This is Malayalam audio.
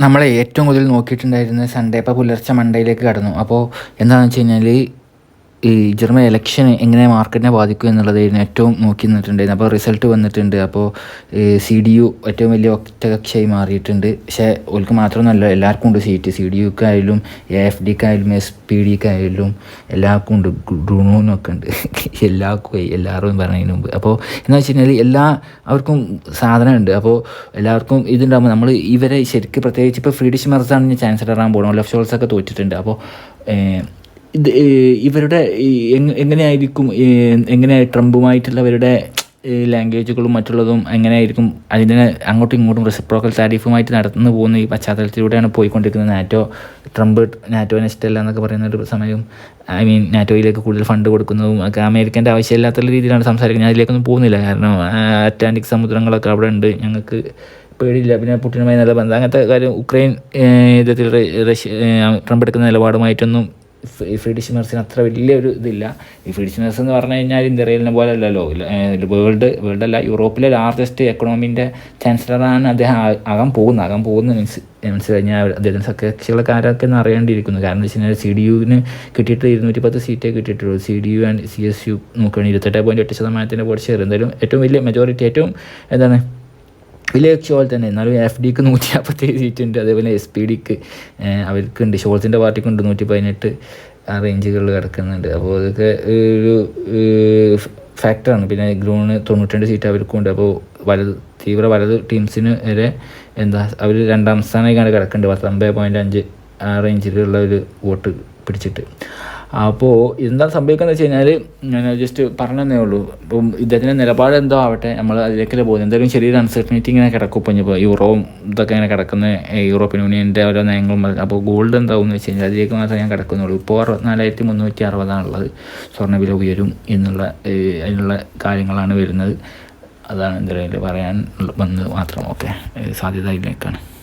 നമ്മൾ ഏറ്റവും കൂടുതൽ നോക്കിയിട്ടുണ്ടായിരുന്നത് സൺഡേ ഇപ്പോൾ പുലർച്ചെ മണ്ടയിലേക്ക് കടന്നു. അപ്പോൾ എന്താണെന്ന് വെച്ച് കഴിഞ്ഞാൽ ഈ ജർമ്മൻ ഇലക്ഷൻ എങ്ങനെ മാർക്കറ്റിനെ ബാധിക്കും എന്നുള്ളതായിരുന്നു ഏറ്റവും നോക്കി നിന്നിട്ടുണ്ടായിരുന്നു അപ്പോൾ റിസൾട്ട് വന്നിട്ടുണ്ട്. അപ്പോൾ സി ഡി യു ഏറ്റവും വലിയ ഒറ്റകക്ഷിയായി മാറിയിട്ടുണ്ട്. പക്ഷേ ഓൾക്ക് മാത്രമൊന്നുമല്ല എല്ലാവർക്കും ഉണ്ട് സീറ്റ് സി ഡി യുക്കായാലും എ എഫ് ഡിക്കായാലും എസ് പി ഡിക്കായാലും എല്ലാവർക്കും ഉണ്ട്. ഡ്രൂണൂനൊക്കെ ഉണ്ട്. എല്ലാവർക്കും എല്ലാവരും പറഞ്ഞതിന് മുമ്പ്. അപ്പോൾ എന്ന് വെച്ച് കഴിഞ്ഞാൽ എല്ലാ അവർക്കും സാധനമുണ്ട്. അപ്പോൾ എല്ലാവർക്കും ഇതുണ്ടാകുമ്പോൾ നമ്മൾ ഇവരെ ശരിക്കും പ്രത്യേകിച്ച് ഇപ്പോൾ ഫ്രീഡിഷ് മെർസാണ് ചാൻസലർ ആകാൻ പോകണം ലെഫ്റ്റ് ഷോൾസ് ഒക്കെ തോറ്റിട്ടുണ്ട്. അപ്പോൾ ഇത് ഇവരുടെ എങ് എങ്ങനെയായിരിക്കും എങ്ങനെയായി എങ്ങനെ ട്രംപുമായിട്ടുള്ളവരുടെ ലാംഗ്വേജുകളും മറ്റുള്ളതും എങ്ങനെയായിരിക്കും അതിനെ അങ്ങോട്ടും ഇങ്ങോട്ടും റെസിപ്രോക്കൽ താരിഫുമായിട്ട് നടന്നു പോകുന്ന ഈ പശ്ചാത്തലത്തിലൂടെയാണ് പോയിക്കൊണ്ടിരിക്കുന്നത് നാറ്റോ ട്രംപ് നാറ്റോനെ ഇഷ്ടമല്ല എന്നൊക്കെ പറയുന്ന ഒരു സമയം ഐ മീൻ നാറ്റോയിലേക്ക് കൂടുതൽ ഫണ്ട് കൊടുക്കുന്നതും ഒക്കെ അമേരിക്കന്റെ ആവശ്യമില്ലാത്ത രീതിയിലാണ് സംസാരിക്കുന്നത്. അതിലേക്കൊന്നും പോകുന്നില്ല. കാരണം അറ്റ്ലാന്റിക് സമുദ്രങ്ങളൊക്കെ അവിടെ ഉണ്ട്. ഞങ്ങൾക്ക് പേടിയില്ല. പിന്നെ പുട്ടിനുമായി നല്ല ബന്ധം. അങ്ങനത്തെ കാര്യം ഉക്രൈൻ യുദ്ധത്തിൽ റഷ്യ ട്രംപ് എടുക്കുന്ന നിലപാടുമായിട്ടൊന്നും ഈ ഫ്രീഡിഷ് മെർസിന് അത്ര വലിയൊരു ഇതില്ല. ഈ ഫ്രീഡിഷ് മെർസ് എന്ന് പറഞ്ഞു കഴിഞ്ഞാൽ ഇന്ത്യയിലെ പോലെ അല്ലല്ലോ. വേൾഡ് വേൾഡ് അല്ല യൂറോപ്പിലെ ലാർജസ്റ്റ് എക്കണോമിന്റെ ചാൻസലറാണ് അദ്ദേഹം ആകാൻ പോകുന്നത്. ആകാൻ പോകുന്നത് മീൻസ് മീൻസ് കഴിഞ്ഞാൽ അദ്ദേഹത്തിന് സഖ്യകക്ഷികളൊക്കെ ആരൊക്കെ എന്ന് അറിയേണ്ടിയിരിക്കുന്നു കാരണം എന്ന് വെച്ച് കഴിഞ്ഞാൽ സി ഡി യുവിന് കിട്ടിയിട്ട് ഇരുന്നൂറ്റി പത്ത് സീറ്റേ കിട്ടിയിട്ടുള്ളൂ. C D U and C S U നോക്കുകയാണെങ്കിൽ ഇരുപത്തെട്ട് പോയിന്റ് എട്ട് ശതമാനത്തിന്റെ വോട്ട് എന്തായാലും ഏറ്റവും വലിയ മെജോറിറ്റി ഏറ്റവും എന്താണ് വലിയ കക്ഷി പോലെ തന്നെ. എന്നാലും എഫ് ഡിക്ക് നൂറ്റി നാൽപ്പത്തേഴ് സീറ്റ് ഉണ്ട് അതേപോലെ എസ് പി ഡിക്ക് അവർക്കുണ്ട്. ഷോൾസിന്റെ പാർട്ടിക്കുണ്ട് നൂറ്റി പതിനെട്ട് ആ റേഞ്ചുകളിൽ കിടക്കുന്നുണ്ട്. അപ്പോൾ അതൊക്കെ ഒരു ഫാക്ടറാണ് പിന്നെ ഗ്രൂണിന് തൊണ്ണൂറ്റി സീറ്റ് അവർക്കുണ്ട്. അപ്പോൾ വലത് തീവ്ര വലത് ടീംസിന് വരെ എന്താ അവർ രണ്ടാം സ്ഥാനമായിക്കാണ് കിടക്കുന്നുണ്ട്. പത്തൊമ്പത് പോയിന്റ് അഞ്ച് ആ റേഞ്ചിലുള്ള ഒരു വോട്ട് പിടിച്ചിട്ട്. അപ്പോൾ എന്താ സംഭവിക്കുന്നത് വെച്ച് കഴിഞ്ഞാൽ ഞാൻ ജസ്റ്റ് പറഞ്ഞതേ ഉള്ളൂ. ഇപ്പം ഇദ്ദേഹത്തിന്റെ നിലപാട് എന്തോ ആവട്ടെ നമ്മൾ അതിലേക്കല്ലേ പോകുന്നത്. എന്തായാലും ചെറിയൊരു അൺസർട്ടനിറ്റി ഇങ്ങനെ കിടക്കും. ഇപ്പം ഇപ്പോൾ യൂറോവും ഇതൊക്കെ ഇങ്ങനെ കിടക്കുന്ന യൂറോപ്യൻ യൂണിയന്റെ ഓരോ നയങ്ങളും അപ്പോൾ ഗോൾഡ് എന്താവും എന്ന് വെച്ച് കഴിഞ്ഞാൽ അതിലേക്ക് മാത്രമേ ഞാൻ കിടക്കുന്നുള്ളൂ. ഇപ്പോൾ അറുപത്തിനാലായിരത്തി മുന്നൂറ്റി അറുപതാണുള്ളത്. സ്വർണവില ഉയരും എന്നുള്ള അതിനുള്ള കാര്യങ്ങളാണ് വരുന്നത്. അതാണ് എന്തായാലും പറയാൻ വന്നത് മാത്രം. ഓക്കെ. സാധ്യത ഇതിലേക്കാണ്